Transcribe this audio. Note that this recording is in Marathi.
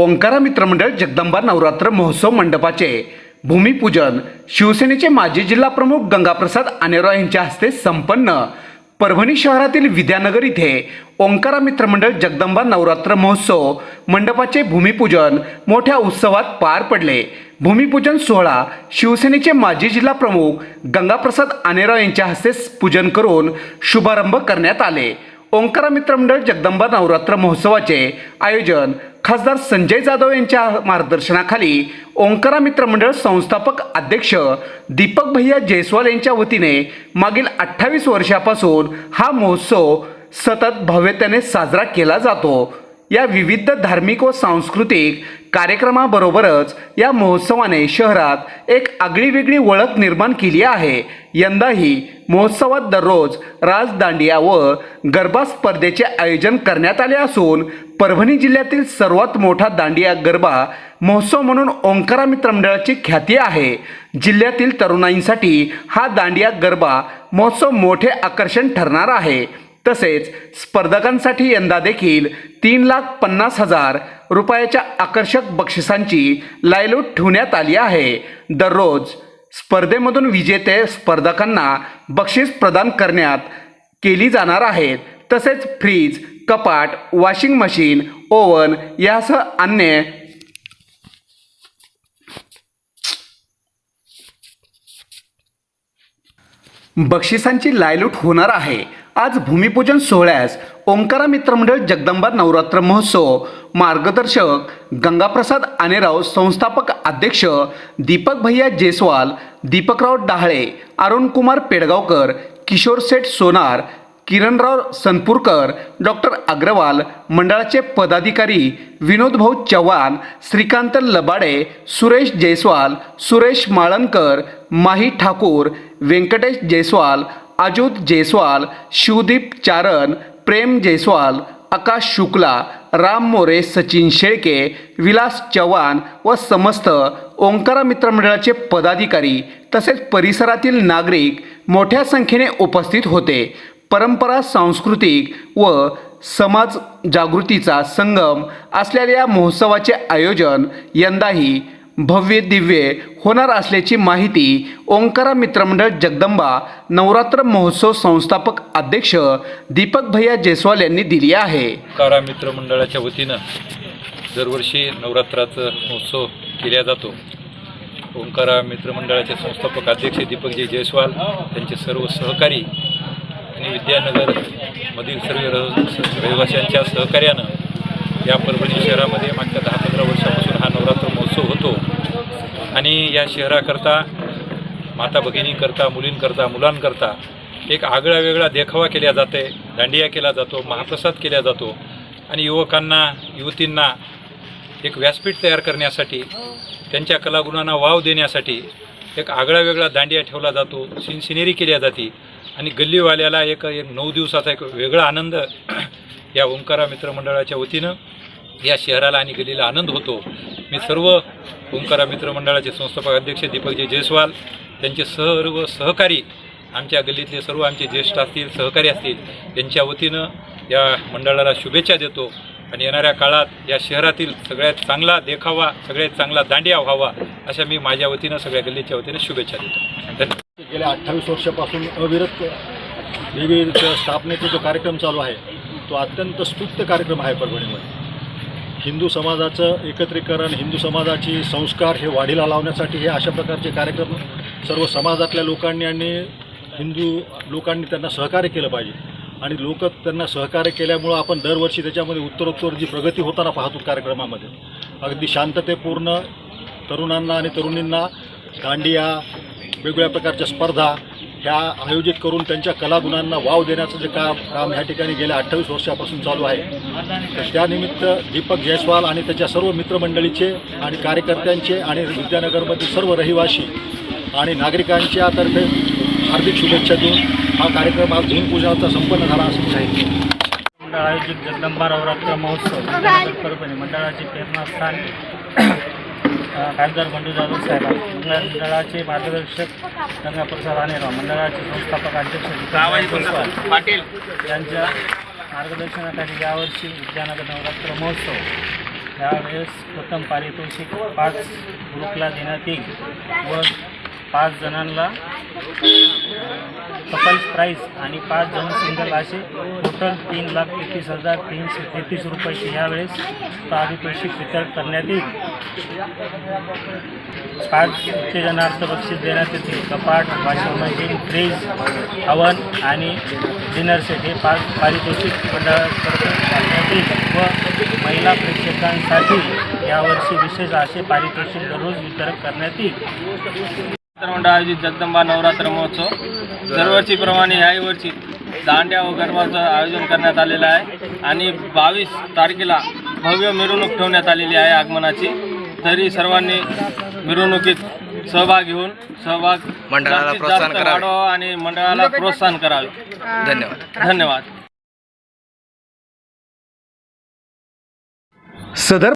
ओंकारा मित्रमंडळ जगदंबा नवरात्र महोत्सव मंडपाचे भूमिपूजन. शिवसेनेचे माजी जिल्हा प्रमुख गंगाप्रसाद आनेराव यांच्या हस्ते संपन्न. परभणी शहरातील विद्यानगर इथे ओंकारा मित्रमंडळ जगदंबा नवरात्र महोत्सव मंडपाचे भूमिपूजन मोठ्या उत्सवात पार पडले. भूमिपूजन सोहळा शिवसेनेचे माजी जिल्हा प्रमुख गंगाप्रसाद आनेराव यांच्या हस्ते पूजन करून शुभारंभ करण्यात आले. ओंकारा मित्रमंडळ जगदंबा नवरात्र महोत्सवाचे आयोजन खासदार संजय जाधव यांच्या मार्गदर्शनाखाली ओंकारा मित्रमंडळ संस्थापक अध्यक्ष दीपक भैया जयस्वाल यांच्या वतीने मागील अठ्ठावीस वर्षापासून हा महोत्सव सतत भव्यतेने साजरा केला जातो. या विविध धार्मिक व सांस्कृतिक कार्यक्रमाबरोबरच या महोत्सवाने शहरात एक आगळीवेगळी ओळख निर्माण केली आहे. यंदाही महोत्सवात दररोज राजदांडिया व गरबा स्पर्धेचे आयोजन करण्यात आले असून परभणी जिल्ह्यातील सर्वात मोठा दांडिया गरबा महोत्सव म्हणून ओंकारा मित्र मंडळाची ख्याती आहे. जिल्ह्यातील तरुणाईंसाठी हा दांडिया गरबा महोत्सव मोठे आकर्षण ठरणार आहे. तसेच स्पर्धकांसाठी यंदा देखील तीन लाख पन्नास हजार रुपयाच्या आकर्षक बक्षिसांची लायलूट ठेवण्यात आली आहे. दररोज स्पर्धेमधून विजेते स्पर्धकांना बक्षीस प्रदान करण्यात केली जाणार आहेत तसेच फ्रीज कपाट वॉशिंग मशीन ओव्हन यासह अन्य बक्षिसांची लायलूट होणार आहे. आज भूमिपूजन सोहळ्यास ओंकारा मित्रमंडळ जगदंबा नवरात्र महोत्सव मार्गदर्शक गंगाप्रसाद आनेराव संस्थापक अध्यक्ष दीपक भैया जयस्वाल दीपकराव डहाळे अरुणकुमार पेडगावकर किशोर सेठ सोनार किरणराव सनपूरकर डॉक्टर अग्रवाल मंडळाचे पदाधिकारी विनोदभाऊ चव्हाण श्रीकांत लबाडे सुरेश जयस्वाल सुरेश माळणकर माही ठाकूर व्यंकटेश जयस्वाल अजूत जयस्वाल शिवदीप चारण प्रेम जयस्वाल आकाश शुक्ला राम मोरे सचिन शेळके विलास चव्हाण व समस्त ओंकारा मित्रमंडळाचे पदाधिकारी तसेच परिसरातील नागरिक मोठ्या संख्येने उपस्थित होते. परंपरा सांस्कृतिक व समाज जागृतीचा संगम असलेल्या या महोत्सवाचे आयोजन यंदाही भव्य दिव्य होणार असल्याची माहिती ओंकारा मित्रमंडळ जगदंबा नवरात्र महोत्सव संस्थापक अध्यक्ष दीपक भैया जयस्वाल यांनी दिली आहे. कारा मित्रमंडळाच्या वतीनं दरवर्षी नवरात्राचा महोत्सव केला जातो. ओंकारा मित्रमंडळाचे संस्थापक अध्यक्ष दीपकजी जयस्वाल त्यांचे सर्व सहकारी विद्यानगरमधील सर्व रहिवाशांच्या सहकार्यानं या परभणी शहरामध्ये मागच्या दहा पंधरा वर्षापासून हा नवरात्र महोत्सव होतो. आणि या शहराकरता माता भगिनीकरता मुलींकरता मुलांकरता एक आगळा वेगळा देखावा केला जाते दांडिया केला जातो महाप्रसाद केला जातो. आणि युवकांना युवतींना एक व्यासपीठ तयार करण्यासाठी त्यांच्या कलागुणांना वाव देण्यासाठी एक आगळा वेगळा दांडिया ठेवला जातो सिनसिनेरी केल्या जाते. आणि गल्लीवाल्याला एक एक नऊ दिवसाचा एक वेगळा आनंद या ओंकारा मित्रमंडळाच्या वतीनं या शहराला आणि गल्लीला आनंद होतो. मी सर्व ओंकारा मित्रमंडळाचे संस्थापक अध्यक्ष दीपकजी जयस्वाल त्यांचे सर्व सहकारी आमच्या गल्लीतले सर्व आमचे ज्येष्ठ असतील सहकारी असतील यांच्या वतीनं या मंडळाला शुभेच्छा देतो. आणि येणाऱ्या काळात या शहरातील सगळ्यात चांगला देखावा सगळ्यात चांगला दांडिया व्हावा अशा मी माझ्या वतीनं सगळ्या गल्लीच्या वतीनं शुभेच्छा देतो. धन्यवाद. गेल्या अठ्ठावीस वर्षापासून अविरत देवीच्या स्थापनेचा जो कार्यक्रम चालू आहे तो अत्यंत स्तुत्य कार्यक्रम आहे परभणीमध्ये. हिंदू समाजाचं एकत्रीकरण हिंदू समाजाची संस्कार हे वाढीला लावण्यासाठी हे अशा प्रकारचे कार्यक्रम सर्व समाजातल्या लोकांनी आणि हिंदू लोकांनी त्यांना सहकार्य केलं पाहिजे. आणि लोक त्यांना सहकार्य केल्यामुळं आपण दरवर्षी त्याच्यामध्ये उत्तरोत्तर जी प्रगती होताना पाहतो कार्यक्रमामध्ये अगदी शांततेपूर्ण तरुणांना आणि तरुणींना दांडिया वेगवेगळ्या प्रकारच्या स्पर्धा ह्या आयोजित करून त्यांच्या कलागुणांना वाव देण्याचं जे काम काम ह्या ठिकाणी गेल्या अठ्ठावीस वर्षापासून चालू आहे. तर त्यानिमित्त दीपक जयस्वाल आणि त्याच्या सर्व मित्रमंडळीचे आणि कार्यकर्त्यांचे आणि विद्यानगरमधील सर्व रहिवासी आणि नागरिकांच्या तर्फे हार्दिक शुभेच्छा देऊन हा कार्यक्रम आज भूमिपूजनाचा संपन्न झाला असं जाहीर मंडळ आयोजित जगदंबा नवरात्र महोत्सव. परभणी मंडळाचे प्रेरणास्थान खासदार बंडू जाधव साहेब मंडळाचे मार्गदर्शक गंगाप्रसाद आनेराव मंडळाचे संस्थापक अध्यक्ष जयस्वाल यांच्या मार्गदर्शनाखाली यावर्षी विद्यानगर नवरात्र महोत्सव. यावेळेस प्रथम पारितोषिक पाच ग्रुपला देण्यात येईल व पाच जणांना कपल्स प्राईज आणि पाच जण सिंगल असे. टोटल तीन लाख तेहतीस हजार तीनशे तेहतीस रुपयाचे ह्यावेळेस पारितोषिक वितरण करण्यात येईल. पाच उत्तेजनार्थ बक्षीस देण्यात येतील कपाट वाशिंग फ्रीज हवन आणि डिनर सेट हे पाच पारितोषिक मंडळातर्फे करण्यात येईल. व महिला प्रेक्षकांसाठी यावर्षी विशेष असे पारितोषिक दररोज वितरण करण्यात येईल. मंडळ आयोजित जगदंबा नवरात्र महोत्सव. दरवर्षीप्रमाणे याही वर्षी दांड्या व गरबाचं आयोजन करण्यात आलेलं आहे आणि बावीस तारखेला भव्य मिरवणूक ठेवण्यात आलेली आहे आगमनाची. तरी सर्वांनी मिरवणुकीत सहभाग घेऊन सहभाग मंडळाला प्रोत्साहन. वाढवावा आणि मंडळाला प्रोत्साहन करावे. धन्यवाद. धन्यवाद. सदर